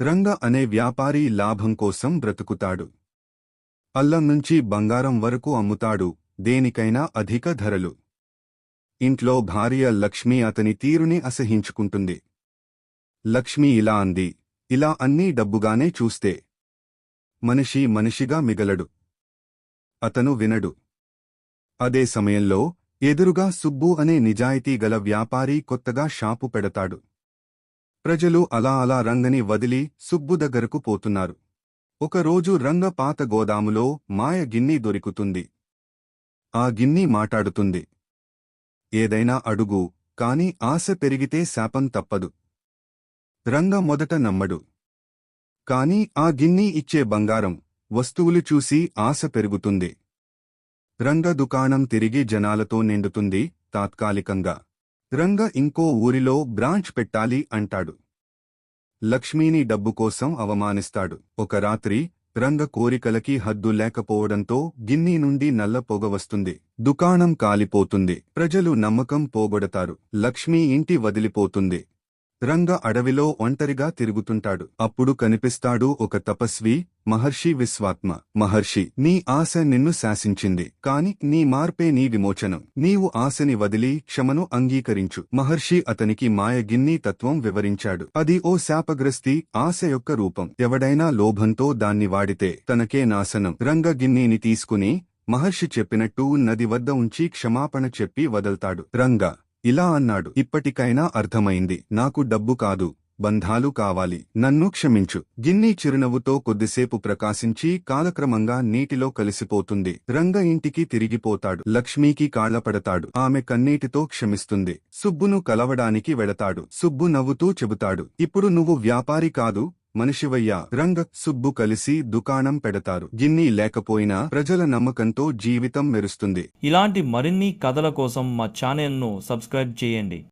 రంగ అనే వ్యాపారి లాభం కోసం బ్రతుకుతాడు. అల్లం నుంచి బంగారం వరకు అమ్ముతాడు దేనికైనా అధిక ధరలు. ఇంట్లో భార్య లక్ష్మి అతని తీరుని అసహించుకుంటుంది. లక్ష్మి ఇలా అంది ఇలా అన్నీ డబ్బుగానే చూస్తే. మనిషి మనిషిగా మిగలడు. అతను వినడు. అదే సమయంలో ఎదురుగా సుబ్బు అనే నిజాయితీ గల వ్యాపారి కొత్తగా షాపు పెడతాడు. ప్రజలు అలా అలా రంగని వదిలి సుబ్బు దగ్గరకు పోతున్నారు. ఒకరోజు రంగ పాత గోదాములో మాయ గిన్నీ దొరుకుతుంది. ఆ గిన్నీ మాటాడుతుంది ఏదైనా అడుగు కాని ఆశ పెరిగితే శాపం తప్పదు. రంగ మొదట నమ్మడు. కాని ఆ గిన్నీ ఇచ్చే బంగారం వస్తువులు చూసి ఆశ పెరుగుతుంది. రంగ దుకాణం తిరిగి జనాలతో నిండుతుంది తాత్కాలికంగా. రంగ ఇంకో ఊరిలో బ్రాంచ్ పెట్టాలి అంటాడు. లక్ష్మీని డబ్బు కోసం అవమానిస్తాడు. ఒక రాత్రి రంగ కోరికలకి హద్దు లేకపోవడంతో గిన్నీ నుండి నల్ల పొగ వస్తుంది. దుకాణం కాలిపోతుంది. ప్రజలు నమ్మకం పోగొడతారు. లక్ష్మీ ఇంటి వదిలిపోతుంది. రంగ అడవిలో ఒంటరిగా తిరుగుతుంటాడు. అప్పుడు కనిపిస్తాడు ఒక తపస్వి మహర్షి విశ్వాత్మ. మహర్షి నీ ఆశ నిన్ను శాసించింది కాని నీ మార్పే నీ విమోచనం. నీవు ఆశని వదిలి క్షమను అంగీకరించు. మహర్షి అతనికి మాయగిన్ని తత్వం వివరించాడు. అది ఓ శాపగ్రస్తి ఆశ యొక్క రూపం. ఎవడైనా లోభంతో దాన్ని వాడితే తనకే నాశనం. రంగగిన్నీని తీసుకుని మహర్షి చెప్పినట్టు నది వద్ద ఉంచి క్షమాపణ చెప్పి వదల్తాడు. రంగ ఇలా అన్నాడు. ఇప్పటికైనా అర్థమైంది. నాకు డబ్బు కాదు బంధాలు కావాలి. నన్ను క్షమించు. గిన్నీ చిరునవ్వుతో కొద్దిసేపు ప్రకాశించి కాలక్రమంగా నీటిలో కలిసిపోతుంది. రంగ ఇంటికి తిరిగిపోతాడు. లక్ష్మీకి కాళ్ళపడతాడు ఆమె కన్నీటితో క్షమిస్తుంది. సుబ్బును కలవడానికి వెళతాడు. సుబ్బు నవ్వుతూ చెబుతాడు. ఇప్పుడు నువ్వు వ్యాపారి కాదు మనిషివయ్య రంగ సుబ్బు కలిసి దుకాణం పెడతారు. గిన్ని లేకపోయినా ప్రజల నమ్మకంతో జీవితం మెరుస్తుంది. ఇలాంటి మరిన్ని కథల కోసం మా ఛానల్ను సబ్స్క్రైబ్ చేయండి.